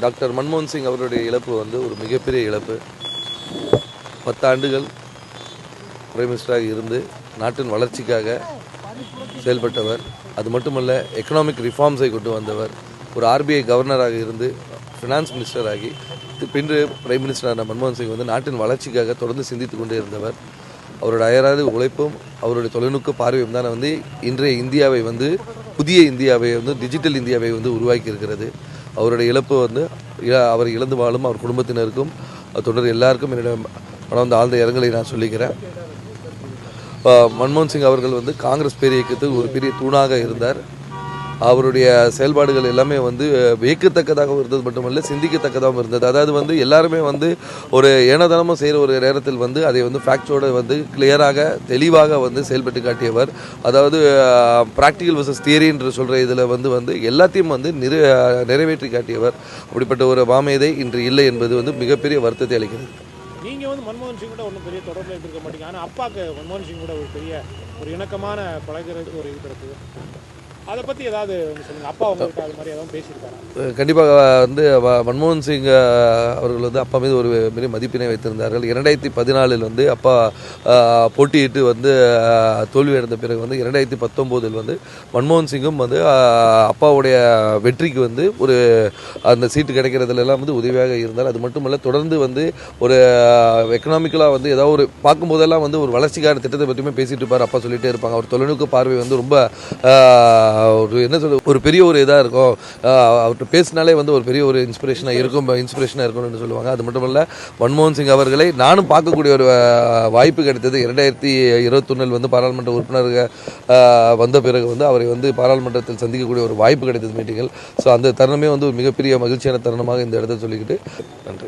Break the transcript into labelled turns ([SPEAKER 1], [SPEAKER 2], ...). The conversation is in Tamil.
[SPEAKER 1] டாக்டர் மன்மோகன் சிங் அவருடைய இழப்பு வந்து ஒரு மிகப்பெரிய இழப்பு. பத்தாண்டுகள் பிரைம் மினிஸ்டராக இருந்து நாட்டின் வளர்ச்சிக்காக செயல்பட்டவர். அது மட்டுமல்ல எக்கனாமிக் ரிஃபார்ம்ஸை கொண்டு வந்தவர். ஒரு ஆர்பிஐ கவர்னராக இருந்து ஃபினான்ஸ் மினிஸ்டராகி பின்று பின்பு பிரைம் மினிஸ்டரான மன்மோகன் சிங் வந்து நாட்டின் வளர்ச்சிக்காக தொடர்ந்து சிந்தித்து கொண்டே இருந்தவர். அவரோட அயராது உழைப்பும் அவருடைய தொலைநோக்கு பார்வையும் தான் வந்து இன்றைய இந்தியாவை வந்து புதிய இந்தியாவை வந்து டிஜிட்டல் இந்தியாவை வந்து உருவாக்கி இருக்கிறது அவருடைய இழப்பு வந்து அவர் இழந்து வாழும் அவர் குடும்பத்தினருக்கும் தொடர் எல்லாருக்கும் என்னிடம் வந்து ஆழ்ந்த இரங்கலை நான் சொல்லிக்கிறேன். மன்மோகன் சிங் அவர்கள் வந்து காங்கிரஸ் பேர் இயக்கத்துக்கு ஒரு பெரிய தூணாக இருந்தார். அவருடைய செயல்பாடுகள் எல்லாமே வந்து வியக்கத்தக்கதாகவும் இருந்தது மட்டுமல்ல சிந்திக்கத்தக்கதாகவும் இருந்தது. அதாவது வந்து எல்லாருமே வந்து ஒரு ஏனதனமும் செய்கிற ஒரு நேரத்தில் வந்து அதை வந்து ஃபேக்ட்ஸோடு வந்து கிளியராக தெளிவாக வந்து செயல்பட்டு காட்டியவர். அதாவது ப்ராக்டிக்கல் வர்சஸ் தியரி என்று சொல்கிற இதில் வந்து வந்து எல்லாத்தையும் வந்து நிறை நிறைவேற்றி காட்டியவர். அப்படிப்பட்ட ஒரு மாமேதை இன்று இல்லை என்பது வந்து மிகப்பெரிய வருத்தத்தை அளிக்கிறது.
[SPEAKER 2] நீங்கள் வந்து மன்மோகன் சிங் கூட ஒன்றும் பெரிய தொடர்பில் இருந்திருக்க மாட்டீங்க. ஆனால் அப்பாவுக்கு மன்மோகன் சிங் கூட ஒரு பெரிய ஒரு இணக்கமான பழகிறது ஒரு இது இருக்குது அதை பற்றி ஏதாவது சொல்லுங்க. அப்பா அது மாதிரி ஏதாவது பேசியிருக்காரா?
[SPEAKER 1] கண்டிப்பாக வந்து வ- மன்மோகன் சிங் அவர்கள் வந்து அப்பா மீது ஒரு பெரிய மதிப்பினை வைத்திருந்தார்கள். இரண்டாயிரத்தி பதினாலில் வந்து அப்பா போட்டியிட்டு வந்து தோல்வி அடைந்த பிறகு வந்து இரண்டாயிரத்தி பத்தொம்போதில் வந்து மன்மோகன் சிங்கும் வந்து அப்பாவுடைய வெற்றிக்கு வந்து ஒரு அந்த சீட்டு கிடைக்கிறதுலாம் வந்து உதவியாக இருந்தார். அது மட்டுமல்ல தொடர்ந்து வந்து ஒரு எக்கனாமிக்கலாக வந்து ஏதாவது ஒரு பார்க்கும்போதெல்லாம் வந்து ஒரு வளர்ச்சிக்கான திட்டத்தை பற்றியுமே பேசிகிட்டு இருப்பார். அப்பா சொல்லிட்டே இருப்பாங்க. அவர் தொலைநோக்கு பார்வை வந்து ரொம்ப ஒரு என்ன சொல்ல ஒரு பெரிய ஒரு இதாக இருக்கும். அவர்கிட்ட பேசினாலே வந்து ஒரு பெரிய ஒரு இன்ஸ்பிரேஷனாக இருக்கும் இன்ஸ்பிரேஷனாக இருக்கணும்னு சொல்லுவாங்க. அது மட்டும் இல்லை மன்மோகன் சிங் அவர்களை நானும் பார்க்கக்கூடிய ஒரு வாய்ப்பு கிடைத்தது. இரண்டாயிரத்தி இருபத்தொன்னில் வந்து பாராளுமன்ற உறுப்பினர்கள் வந்த பிறகு வந்து அவரை வந்து பாராளுமன்றத்தில் சந்திக்கக்கூடிய ஒரு வாய்ப்பு கிடைத்தது மீட்டிங்கில் ஸோ அந்த தருணமே வந்து ஒரு மிகப்பெரிய மகிழ்ச்சியான தருணமாக இந்த இடத்த சொல்லிக்கிட்டு நன்றி.